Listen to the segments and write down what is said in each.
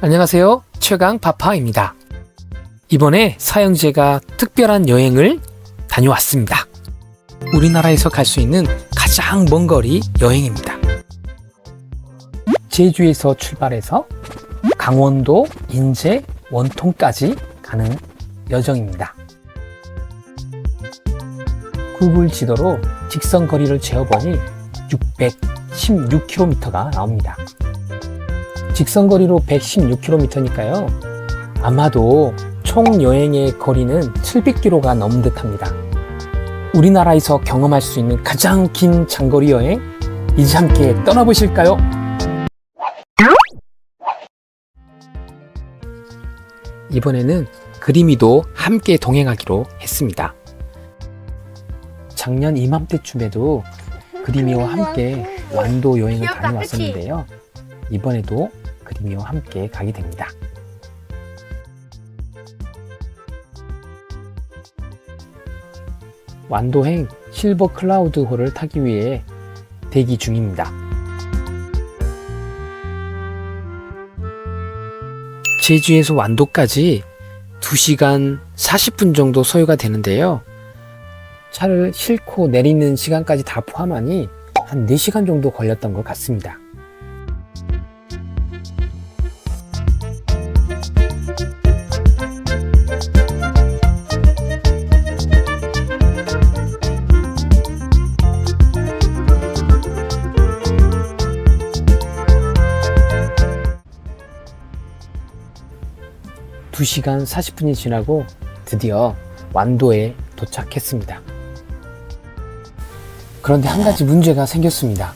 안녕하세요. 최강 파파입니다. 이번에 사형제가 특별한 여행을 다녀왔습니다. 우리나라에서 갈 수 있는 가장 먼 거리 여행입니다. 제주에서 출발해서 강원도, 인제, 원통까지 가는 여정입니다. 구글 지도로 직선 거리를 재어보니 616km가 나옵니다. 직선 거리로 116km니까요. 아마도 총 여행의 거리는 700km가 넘는 듯합니다. 우리나라에서 경험할 수 있는 가장 긴 장거리 여행 이제 함께 떠나보실까요? 이번에는 그림이도 함께 동행하기로 했습니다. 작년 이맘때쯤에도 그림이와 함께 완도 여행을 다녀왔었는데요. 이번에도 그림이와 함께 가게 됩니다. 완도행 실버 클라우드 호를 타기 위해 대기 중입니다. 제주에서 완도까지 2시간 40분 정도 소요가 되는데요. 차를 싣고 내리는 시간까지 다 포함하니 한 4시간 정도 걸렸던 것 같습니다. 두시간 40분이 지나고 드디어 완도에 도착했습니다. 그런데 한 가지 문제가 생겼습니다.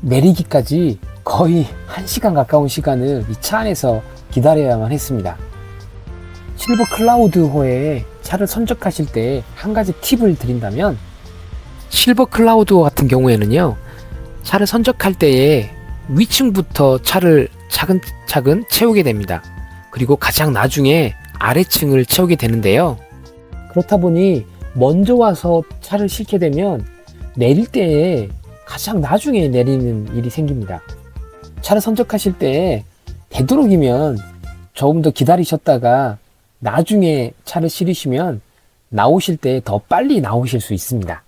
내리기까지 거의 1시간 가까운 시간을 이 차 안에서 기다려야만 했습니다. 실버 클라우드호에 차를 선적하실 때 한 가지 팁을 드린다면 실버 클라우드호 같은 경우에는요. 차를 선적할 때에 위층부터 차를 차근차근 채우게 됩니다. 그리고 가장 나중에 아래층을 채우게 되는데요. 그렇다 보니 먼저 와서 차를 싣게 되면 내릴 때에 가장 나중에 내리는 일이 생깁니다. 차를 선적하실 때 되도록이면 조금 더 기다리셨다가 나중에 차를 실으시면 나오실 때 더 빨리 나오실 수 있습니다.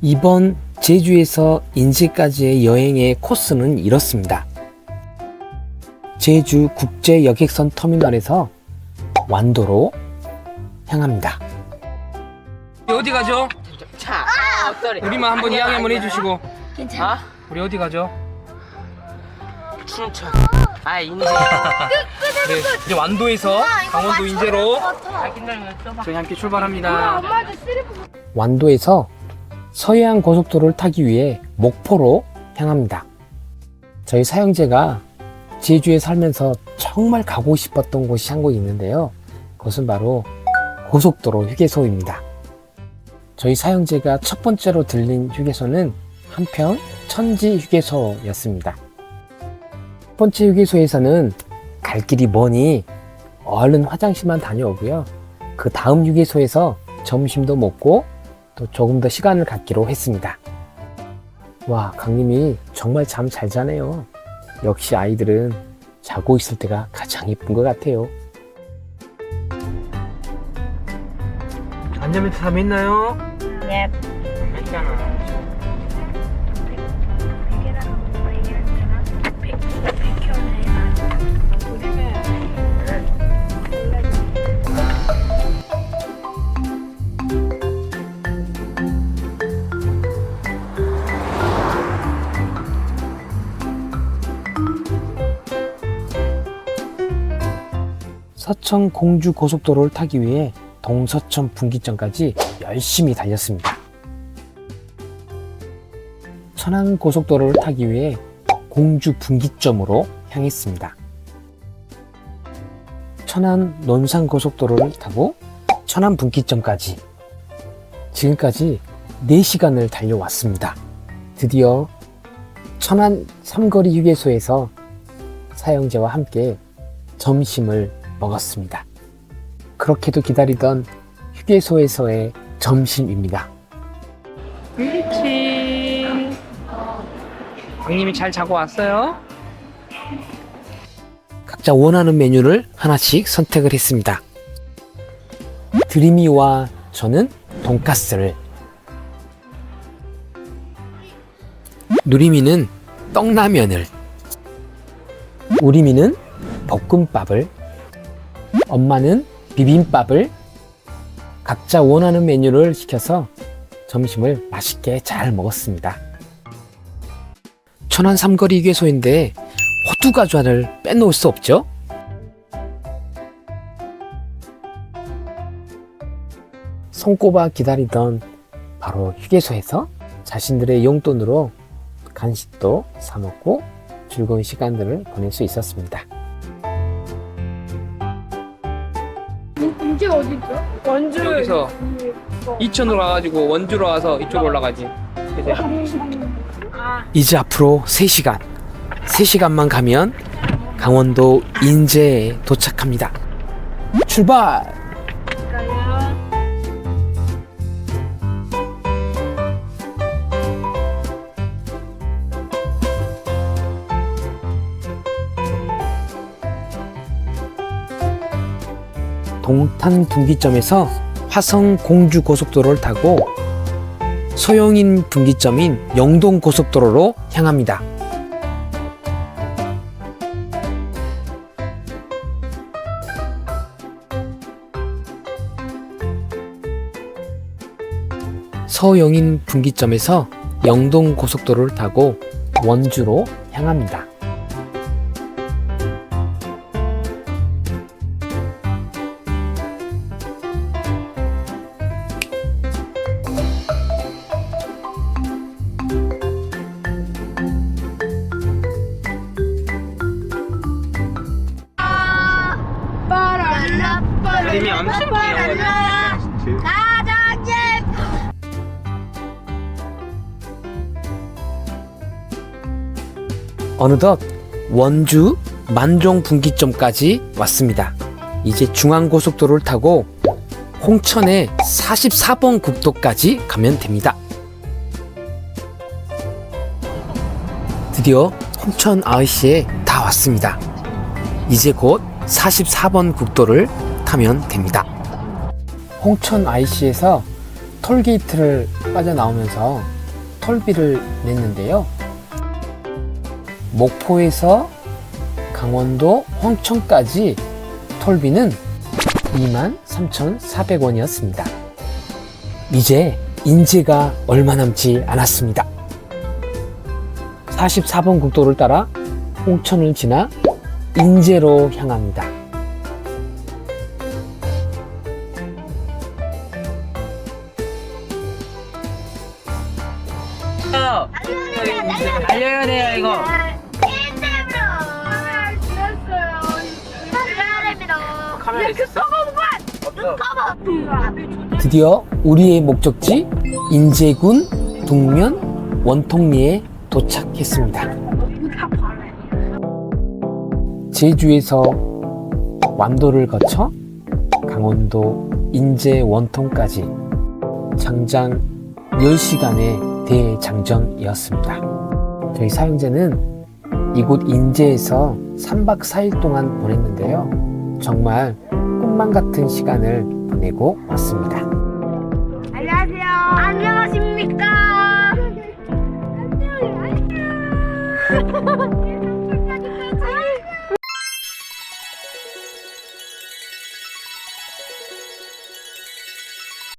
이번 제주에서 인제까지의 여행의 코스는 이렇습니다. 제주 국제 여객선 터미널에서 완도로 향합니다. 어디 가죠? 차. 어떠리? 우리만 한번 이야기 한번 해주시고 괜찮아? 우리 어디 가죠? 춘천. 아 인제. 네, 이제 완도에서 강원도 인제로 아 저희 함께 출발합니다. 완도에서 서해안 고속도로를 타기 위해 목포로 향합니다. 저희 사형제가 제주에 살면서 정말 가고 싶었던 곳이 한 곳 있는데요. 그것은 바로 고속도로 휴게소입니다. 저희 사형제가 첫 번째로 들린 휴게소는 한평 천지 휴게소였습니다. 첫 번째 휴게소에서는 갈 길이 머니 얼른 화장실만 다녀오고요. 그 다음 휴게소에서 점심도 먹고 또 조금 더 시간을 갖기로 했습니다. 와, 강님이 정말 잠 잘 자네요. 역시 아이들은 자고 있을 때가 가장 예쁜 것 같아요. 안전벨트 다 맸나요? 네. 했잖아. 서천 공주 고속도로를 타기 위해 동서천 분기점까지 열심히 달렸습니다. 천안 고속도로를 타기 위해 공주 분기점으로 향했습니다. 천안 논산 고속도로를 타고 천안 분기점까지 지금까지 4시간을 달려왔습니다. 드디어 천안 삼거리 휴게소에서 사형제와 함께 점심을 먹었습니다. 그렇게도 기다리던 휴게소에서의 점심입니다. 그렇지. 광님이 잘 자고 왔어요? 각자 원하는 메뉴를 하나씩 선택을 했습니다. 드리미와 저는 돈가스를, 누리미는 떡라면을, 우리미는 볶음밥을, 엄마는 비빔밥을 각자 원하는 메뉴를 시켜서 점심을 맛있게 잘 먹었습니다. 천안 삼거리 휴게소인데 호두 과자를 빼놓을 수 없죠? 손꼽아 기다리던 바로 휴게소에서 자신들의 용돈으로 간식도 사먹고 즐거운 시간들을 보낼 수 있었습니다. 이제 어디죠? 원주 여기서 이천으로 와가지고 원주로 와서 이쪽으로 올라가지. 그지? 이제 앞으로 3시간, 3시간만 가면 강원도 인제에 도착합니다. 출발! 동탄 분기점에서 화성 공주 고속도로를 타고 소용인 분기점인 영동 고속도로로 향합니다. 서영인 분기점에서 영동 고속도로를 타고 원주로 향합니다. 어느덧 원주 만종 분기점까지 왔습니다. 이제 중앙고속도로를 타고 홍천의 44번 국도까지 가면 됩니다. 드디어 홍천 아이시에 다 왔습니다. 이제 곧 44번 국도를 타면 됩니다. 홍천 IC에서 톨게이트를 빠져나오면서 톨비를 냈는데요. 목포에서 강원도 홍천까지 톨비는 23,400원이었습니다. 이제 인제가 얼마 남지 않았습니다. 44번 국도를 따라 홍천을 지나 인제로 향합니다. 알려야 돼요 이거. 카메라 있었어? 드디어 우리의 목적지 인제군 북면 원통리에 도착했습니다. 제주에서 완도를 거쳐 강원도 인제 원통까지 장장 10시간의 대장정이었습니다. 저희 사용자는 이곳 인제에서 3박 4일 동안 보냈는데요. 정말 꿈만 같은 시간을 보내고 왔습니다. 안녕하세요. 안녕하십니까. 안녕. 안녕.